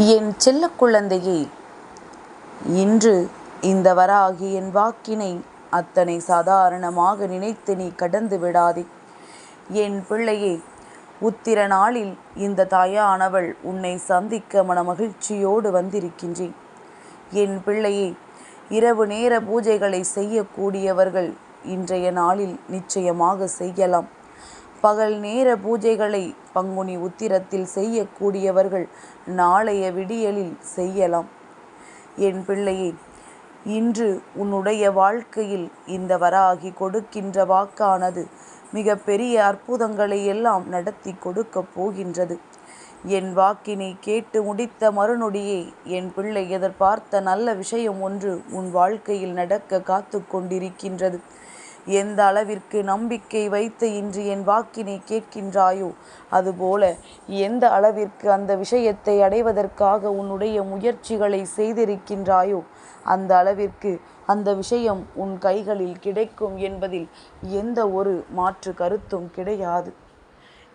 என் செல்ல குழந்தையே இன்று இந்த வராகி என் வாக்கினை அத்தனை சாதாரணமாக நினைத்து நீ கடந்து விடாதே. என் பிள்ளையே உத்திர நாளில் இந்த தாயானவள் உன்னை சந்திக்க மன மகிழ்ச்சியோடு வந்திருக்கின்றேன். என் பிள்ளையே இரவு நேர பூஜைகளை செய்யக்கூடியவர்கள் இன்றைய நாளில் நிச்சயமாக செய்யலாம். பகல் நேர பூஜைகளை பங்குனி உத்திரத்தில் செய்யக்கூடியவர்கள் நாளைய விடியலில் செய்யலாம். என் பிள்ளையே இன்று உன்னுடைய வாழ்க்கையில் இந்த வராகி கொடுக்கின்ற வாக்கானது மிக பெரிய அற்புதங்களை எல்லாம் நடத்தி கொடுக்கப் போகின்றது. என் வாக்கினை கேட்டு முடித்த மறுநொடியே என் பிள்ளை எதிர்பார்த்த நல்ல விஷயம் ஒன்று உன் வாழ்க்கையில் நடக்க காத்து கொண்டிருக்கின்றது. எந்த அளவிற்கு நம்பிக்கை வைத்து இன்று என் வாக்கினை கேட்கின்றாயோ அதுபோல எந்த அளவிற்கு அந்த விஷயத்தை அடைவதற்காக உன்னுடைய முயற்சிகளை செய்திருக்கின்றாயோ அந்த அளவிற்கு அந்த விஷயம் உன் கைகளில் கிடைக்கும் என்பதில் எந்த ஒரு மாற்று கருத்தும் கிடையாது.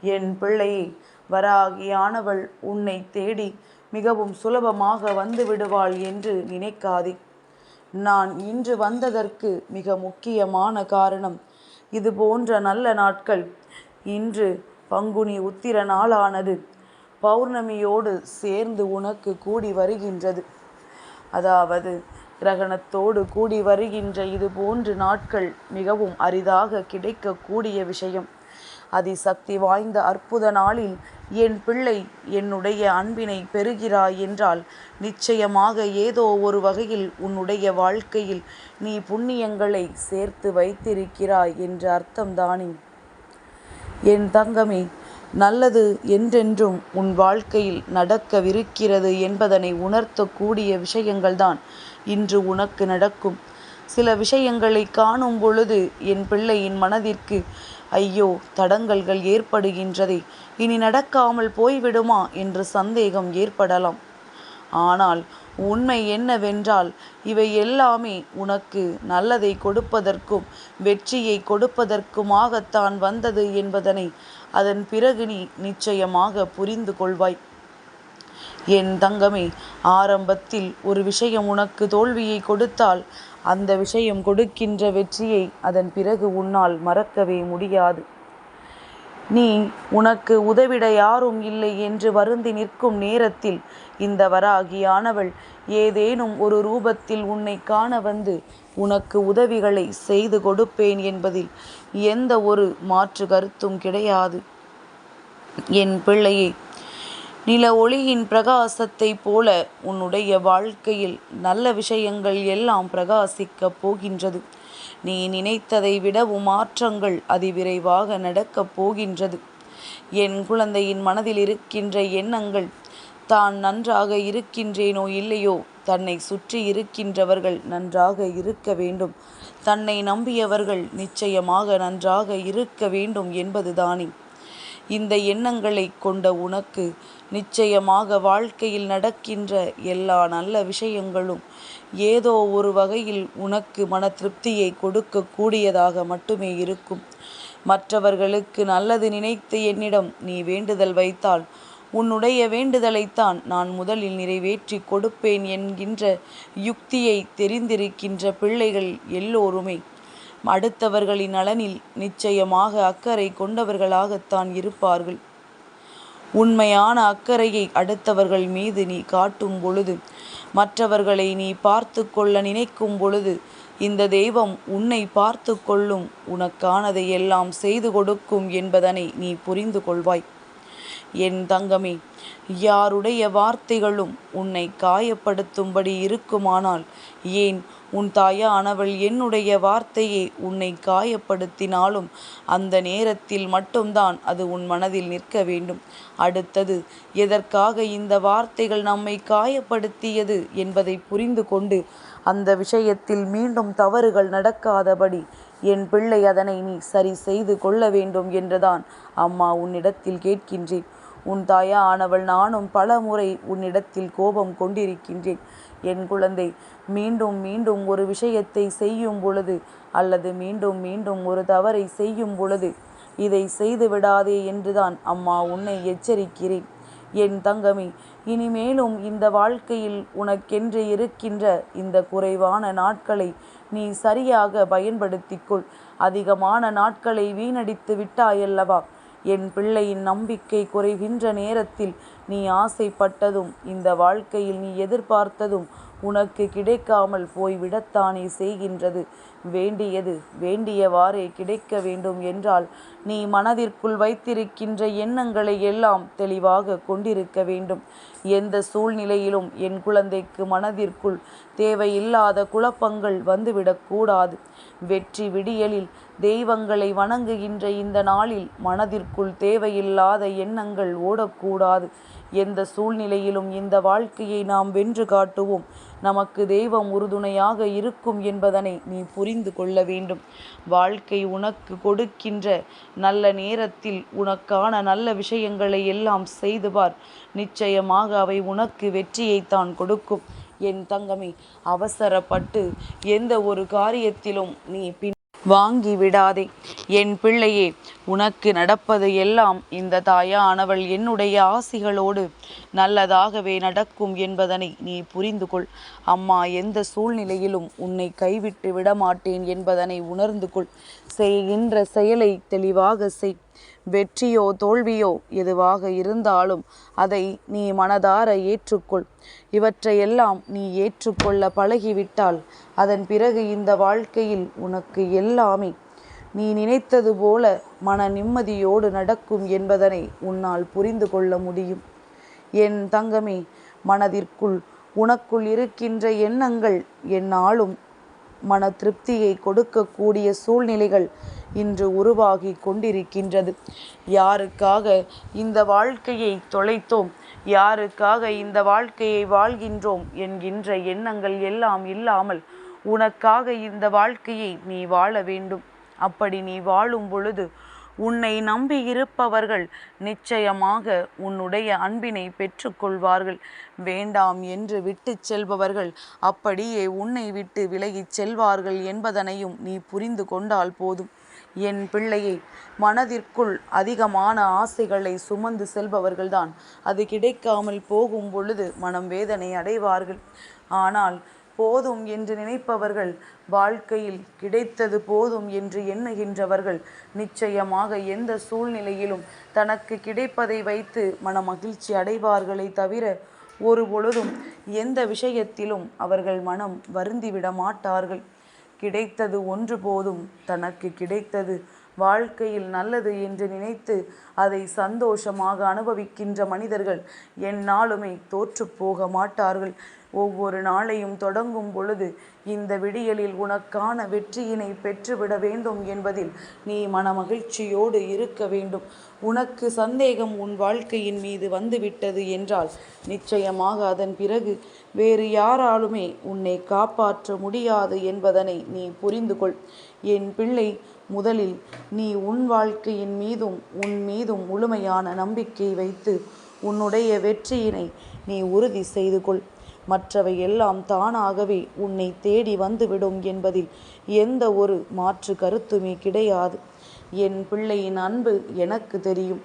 என் பிள்ளையே வராகியானவள் உன்னை தேடி மிகவும் சுலபமாக வந்து விடுவாள் என்று நினைக்காதே. நான் இன்று வந்ததற்கு மிக முக்கியமான காரணம் இது போன்ற நல்ல நாட்கள். இன்று பங்குனி உத்திர நாளானது. பௌர்ணமியோடு சேர்ந்து உனக்கு கூடி வருகின்றது. அதாவது கிரகணத்தோடு கூடி வருகின்ற இது போன்ற நாட்கள் மிகவும் அரிதாக கிடைக்கக்கூடிய விஷயம். அதிசக்தி வாய்ந்த அற்புத நாளில் என் பிள்ளை என்னுடைய அன்பினை பெறுகிறாய் என்றால் நிச்சயமாக ஏதோ ஒரு வகையில் உன்னுடைய வாழ்க்கையில் நீ புண்ணியங்களை சேர்த்து வைத்திருக்கிறாய் என்ற அர்த்தம்தானே? என் தங்கமே நல்லது என்றென்றும் உன் வாழ்க்கையில் நடக்கவிருக்கிறது என்பதனை உணர்த்தக்கூடிய விஷயங்கள்தான் இன்று உனக்கு நடக்கும். சில விஷயங்களை காணும் பொழுது என் பிள்ளையின் மனதிற்கு ஐயோ தடங்கல்கள் ஏற்படுகின்றதே இனி நடக்காமல் போய்விடுமா? என்று சந்தேகம் ஏற்படலாம். ஆனால் உண்மை என்னவென்றால் இவை எல்லாமே உனக்கு நல்லதை கொடுப்பதற்கும் வெற்றியை கொடுப்பதற்குமாகத்தான் வந்தது என்பதனை அதன் பிறகு நீ நிச்சயமாக புரிந்து கொள்வாய். என் தங்கமே ஆரம்பத்தில் ஒரு விஷயம் உனக்கு தோல்வியை கொடுத்தால் அந்த விஷயம் கொடுக்கின்ற வெற்றியை அதன் பிறகு உன்னால் மறக்கவே முடியாது. நீ உனக்கு உதவிட யாரும் இல்லை என்று வருந்தி நிற்கும் நேரத்தில் இந்த வராகியானவள் ஏதேனும் ஒரு ரூபத்தில் உன்னை காண வந்து உனக்கு உதவிகளை செய்து கொடுப்பேன் என்பதில் எந்த ஒரு மாற்று கருத்தும் கிடையாது. என் பிள்ளையை நில ஒளியின் பிரகாசத்தைப் போல உன்னுடைய வாழ்க்கையில் நல்ல விஷயங்கள் எல்லாம் பிரகாசிக்கப் போகின்றது. நீ நினைத்ததை விடவும் மாற்றங்கள் அதிவிரைவாக நடக்கப் போகின்றது. என் குழந்தையின் மனதில் இருக்கின்ற எண்ணங்கள் தான் நன்றாக இருக்கின்றேனோ இல்லையோ தன்னை சுற்றி இருக்கின்றவர்கள் நன்றாக இருக்க வேண்டும். தன்னை நம்பியவர்கள் நிச்சயமாக நன்றாக இருக்க வேண்டும் என்பதுதானே. இந்த எண்ணங்களை கொண்ட உனக்கு நிச்சயமாக வாழ்க்கையில் நடக்கின்ற எல்லா நல்ல விஷயங்களும் ஏதோ ஒரு வகையில் உனக்கு மன திருப்தியை கொடுக்கக்கூடியதாக மட்டுமே இருக்கும். மற்றவர்களுக்கு நல்லது நினைத்து என்னிடம் நீ வேண்டுதல் வைத்தால் உன்னுடைய வேண்டுதலைத்தான் நான் முதலில் நிறைவேற்றி கொடுப்பேன் என்கின்ற யுக்தியை தெரிந்திருக்கின்ற பிள்ளைகள் எல்லோருமே அடுத்தவர்களின் நலனில் நிச்சயமாக அக்கறை கொண்டவர்களாகத்தான் இருப்பார்கள். உண்மையான அக்கறையை அடுத்தவர்கள் மீது நீ காட்டும் பொழுது மற்றவர்களை நீ பார்த்து கொள்ள நினைக்கும் பொழுது இந்த தெய்வம் உன்னை பார்த்து கொள்ளும் உனக்கானதை எல்லாம் செய்து கொடுக்கும் என்பதனை நீ புரிந்து கொள்வாய். என் தங்கமே யாருடைய வார்த்தைகளும் உன்னை காயப்படுத்தும்படி இருக்குமானால் ஏன் உன் தாயானவள் என்னுடைய வார்த்தையே உன்னை காயப்படுத்தினாலும் அந்த நேரத்தில் மட்டும்தான் அது உன் மனதில் நிற்க வேண்டும். அடுத்தது எதற்காக இந்த வார்த்தைகள் நம்மை காயப்படுத்தியது என்பதை புரிந்து கொண்டு அந்த விஷயத்தில் மீண்டும் தவறுகள் நடக்காதபடி என் பிள்ளை அதனை நீ சரி செய்து கொள்ள வேண்டும் என்றுதான் அம்மா உன்னிடத்தில் கேட்கின்றேன். உன் தாயா ஆனவள் நானும் பல முறை உன்னிடத்தில் கோபம் கொண்டிருக்கின்றேன். என் குழந்தை மீண்டும் மீண்டும் ஒரு விஷயத்தை செய்யும் பொழுது அல்லது மீண்டும் மீண்டும் ஒரு தவறை செய்யும் பொழுது இதை செய்து விடாதே என்றுதான் அம்மா உன்னை எச்சரிக்கிறேன். என் தங்கமி இனிமேலும் இந்த வாழ்க்கையில் உனக்கென்று இருக்கின்ற இந்த குறைவான நாட்களை நீ சரியாக பயன்படுத்திக்கொள். அதிகமான நாட்களை வீணடித்து விட்டாயல்லவா? என் பிள்ளையின் நம்பிக்கை குறைகின்ற நேரத்தில் நீ ஆசைப்பட்டதும் இந்த வாழ்க்கையில் நீ எதிர்பார்த்ததும் உனக்கு கிடைக்காமல் போய்விடத்தானே செய்கின்றது. வேண்டியது வேண்டியவாறே கிடைக்க வேண்டும் என்றால் நீ மனதிற்குள் வைத்திருக்கின்ற எண்ணங்களை எல்லாம் தெளிவாக கொண்டிருக்க வேண்டும். எந்த சூழ்நிலையிலும் என் குழந்தைக்கு மனதிற்குள் தேவையில்லாத குழப்பங்கள் வந்துவிடக்கூடாது வெற்றி விடியலில் தெய்வங்களை வணங்குகின்ற இந்த நாளில் மனதிற்குள் தேவையில்லாத எண்ணங்கள் ஓடக்கூடாது. எந்த சூழ்நிலையிலும் இந்த வாழ்க்கையை நாம் வென்று காட்டுவோம். நமக்கு தெய்வம் உறுதுணையாக இருக்கும் என்பதனை நீ புரிந்து கொள்ள வேண்டும். வாழ்க்கை உனக்கு கொடுக்கின்ற நல்ல நேரத்தில் உனக்கான நல்ல விஷயங்களை எல்லாம் செய்து பார். நிச்சயமாக அவை உனக்கு வெற்றியைத்தான் கொடுக்கும். என் தங்கமே அவசரப்பட்டு எந்த ஒரு காரியத்திலும் நீ பின் வாங்கி விடாதே. என் பிள்ளையே உனக்கு நடப்பது எல்லாம் இந்த தாயானவள் என்னுடைய ஆசிகளோடு. நல்லதாகவே நடக்கும் என்பதனை நீ புரிந்து கொள். அம்மா எந்த சூழ்நிலையிலும் உன்னை கைவிட்டு விடமாட்டேன் என்பதனை உணர்ந்து கொள். செய்கின்ற செயலை தெளிவாக செய். வெற்றியோ தோல்வியோ எதுவாக இருந்தாலும் அதை நீ மனதார ஏற்றுக்கொள். இவற்றையெல்லாம் நீ ஏற்றுக்கொள்ள பழகிவிட்டால் அதன் பிறகு இந்த வாழ்க்கையில் உனக்கு எல்லாமே. நீ நினைத்தது போல மன நிம்மதியோடு நடக்கும் என்பதனை உன்னால் புரிந்து கொள்ள முடியும். என் தங்கமே மனதிற்குள் உனக்குள் இருக்கின்ற எண்ணங்கள் என்னாலும் மன திருப்தியை கொடுக்கக்கூடிய சூழ்நிலைகள் இன்று உருவாகி கொண்டிருக்கின்றது. யாருக்காக இந்த வாழ்க்கையை தொலைத்தோம்? யாருக்காக இந்த வாழ்க்கையை வாழ்கின்றோம்? என்கின்ற எண்ணங்கள் எல்லாம் இல்லாமல் உனக்காக இந்த வாழ்க்கையை நீ வாழ வேண்டும். அப்படி நீ வாழும் பொழுது உன்னை நம்பி இருப்பவர்கள் நிச்சயமாக உன்னுடைய அன்பினை பெற்றுக்கொள்வார்கள் வேண்டாம் என்று விட்டு செல்பவர்கள் அப்படியே உன்னை விட்டு விலகிச் செல்வார்கள் என்பதனையும் நீ புரிந்து கொண்டால் போதும். என் பிள்ளையை மனதிற்குள் அதிகமான ஆசைகளை சுமந்து செல்பவர்கள்தான். அது கிடைக்காமல் போகும் பொழுது மனம் வேதனை அடைவார்கள். ஆனால் போதும் என்று நினைப்பவர்கள் வாழ்க்கையில் கிடைத்தது போதும் என்று எண்ணுகின்றவர்கள் நிச்சயமாக எந்த சூழ்நிலையிலும் தனக்கு கிடைப்பதை வைத்து மன மகிழ்ச்சி அடைவார்களே தவிர ஒரு பொழுதும் எந்த விஷயத்திலும் அவர்கள் மனம் வருந்திவிட மாட்டார்கள். கிடைத்தது ஒன்று போதும் தனக்கு கிடைத்தது வாழ்க்கையில் நல்லது என்று நினைத்து அதை சந்தோஷமாக அனுபவிக்கின்ற மனிதர்கள் எந்நாளுமே தோற்று போக மாட்டார்கள். ஒவ்வொரு நாளையும் தொடங்கும் பொழுது இந்த விடியலில் உனக்கான வெற்றியினை பெற்றுவிட வேண்டும் என்பதில் நீ மனமகிழ்ச்சியோடு இருக்க வேண்டும். உனக்கு சந்தேகம் உன் வாழ்க்கையின் மீது வந்துவிட்டது என்றால் நிச்சயமாக அதன் பிறகு வேறு யாராலுமே உன்னை காப்பாற்ற முடியாது என்பதனை நீ புரிந்து கொள் என் பிள்ளை முதலில் நீ உன் வாழ்க்கையின் மீதும் உன் மீதும் முழுமையான நம்பிக்கை வைத்து உன்னுடைய வெற்றியினை நீ உறுதி செய்து கொள். மற்றவை எல்லாம் தானாகவே உன்னை தேடி வந்துவிடும் என்பதில் எந்த ஒரு மாற்று கருத்துமே கிடையாது. என் பிள்ளையின் அன்பு எனக்கு தெரியும்.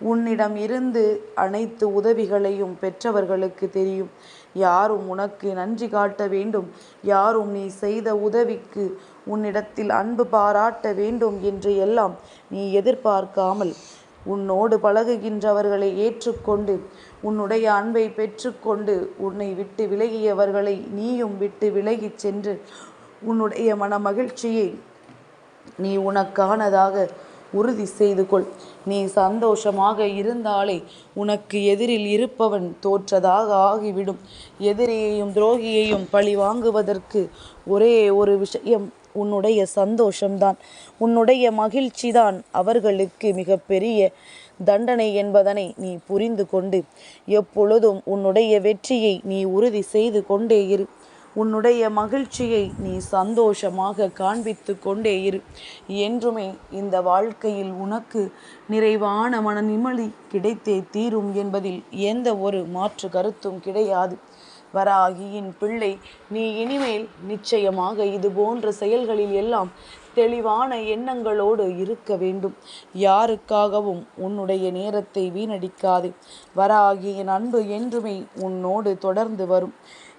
உன்னிடம் இருந்து அனைத்து உதவிகளையும் பெற்றவர்களுக்கு தெரியும். யாரும் உனக்கு நன்றி காட்ட வேண்டும். யாரும் நீ செய்த உதவிக்கு உன்னிடத்தில் அன்பு பாராட்ட வேண்டும் என்று எல்லாம் நீ எதிர்பார்க்காமல் உன்னோடு பழகுகின்றவர்களை ஏற்றுக்கொண்டு உன்னுடைய அன்பை பெற்றுக்கொண்டு உன்னை விட்டு விலகியவர்களை நீயும் விட்டு விலகிச் சென்று உன்னுடைய மன மகிழ்ச்சியை நீ உனக்கானதாக உறுதி செய்து கொள். நீ சந்தோஷமாக இருந்தாலே உனக்கு எதிரில் இருப்பவன் தோற்றதாக ஆகிவிடும். எதிரியையும் துரோகியையும் பழி வாங்குவதற்கு ஒரே ஒரு விஷயம் உன்னுடைய சந்தோஷம்தான். உன்னுடைய மகிழ்ச்சிதான் அவர்களுக்கு மிகப்பெரிய தண்டனை என்பதனை நீ புரிந்து கொண்டு எப்பொழுதும் உன்னுடைய வெற்றியை நீ உறுதி செய்து கொண்டே இரு. உன்னுடைய மகிழ்ச்சியை நீ சந்தோஷமாக காண்பித்து கொண்டே இரு. என்றுமே இந்த வாழ்க்கையில் உனக்கு நிறைவான மன நிம்மதி கிடைத்தே தீரும் என்பதில் எந்த ஒரு மாற்று கருத்தும் கிடையாது. வராகியின் பிள்ளை நீ இனிமேல் நிச்சயமாக இது போன்ற செயல்களில் எல்லாம் தெளிவான எண்ணங்களோடு இருக்க வேண்டும். யாருக்காகவும் உன்னுடைய நேரத்தை வீணடிக்காதே. வராகியின் அன்பு என்றுமே உன்னோடு தொடர்ந்து வரும்.